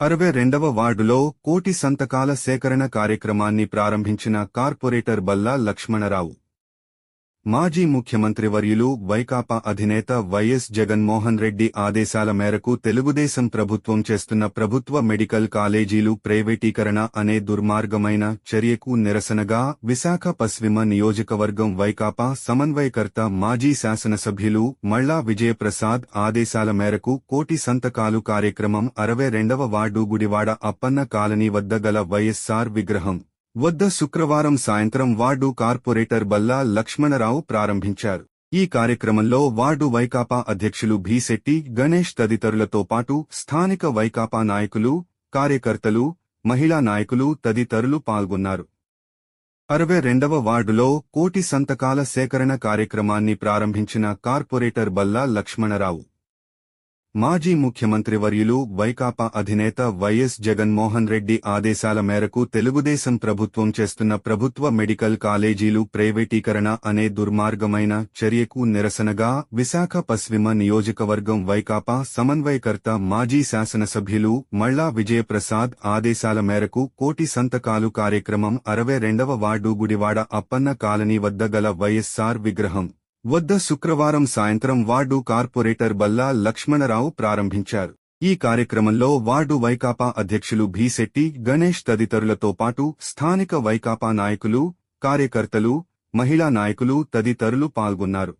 అరవై రెండవ వార్డులో కోటి సంతకాల సేకరణ కార్యక్రమాన్ని ప్రారంభించిన కార్పొరేటర్ బల్లా లక్ష్మణరావు. మాజీ ముఖ్యమంత్రి వర్యులు వైకాపా అధినేత వైఎస్ జగన్మోహన్ రెడ్డి ఆదేశాల మేరకు తెలుగుదేశం ప్రభుత్వం చేస్తున్న ప్రభుత్వ మెడికల్ కాలేజీలు ప్రైవేటీకరణ అనే దుర్మార్గమైన చర్యకు నిరసనగా విశాఖ పశ్చిమ నియోజకవర్గం వైకాపా సమన్వయకర్త మాజీ శాసనసభ్యులు మల్లా విజయప్రసాద్ ఆదేశాల మేరకు కోటి సంతకాలు కార్యక్రమం అరవై రెండవ వార్డు గుడివాడ అప్పన్న కాలనీ వద్ద గల వైఎస్సార్ విగ్రహం. వద్ద శుక్రవారం సాయంత్రం వార్డు కార్పొరేటర్ బల్లా లక్ష్మణరావు ప్రారంభించారు. ఈ కార్యక్రమంలో వార్డు వైకాపా అధ్యక్షులు భీశెట్టి గణేష్ తదితరులతో పాటు స్థానిక వైకాపా నాయకులు కార్యకర్తలు మహిళా నాయకులు తదితరులు పాల్గొన్నారు. అరవై రెండవ వార్డులో కోటి సంతకాల సేకరణ కార్యక్రమాన్ని ప్రారంభించిన కార్పొరేటర్ బల్లా లక్ష్మణరావు. మాజీ ముఖ్యమంత్రి వర్యులు వైకాపా అధినేత వైఎస్ జగన్మోహన్ రెడ్డి ఆదేశాల మేరకు తెలుగుదేశం ప్రభుత్వం చేస్తున్న ప్రభుత్వ మెడికల్ కాలేజీలు ప్రైవేటీకరణ అనే దుర్మార్గమైన చర్యకు నిరసనగా విశాఖ పశ్చిమ నియోజకవర్గం వైకాపా సమన్వయకర్త మాజీ శాసనసభ్యులు మళ్ళా విజయప్రసాద్ ఆదేశాల మేరకు కోటి సంతకాలు కార్యక్రమం అరవై రెండవ వార్డు గుడివాడ అప్పన్న కాలనీ వద్ద గల వైఎస్సార్ విగ్రహం. వద్ద శుక్రవారం సాయంత్రం వార్డు కార్పొరేటర్ బల్లా లక్ష్మణరావు ప్రారంభించారు. ఈ కార్యక్రమంలో వార్డు వైకాపా అధ్యక్షులు భీశెట్టి గణేష్ తదితరులతో పాటు స్థానిక వైకాపా నాయకులు కార్యకర్తలు మహిళా నాయకులు తదితరులు పాల్గొన్నారు.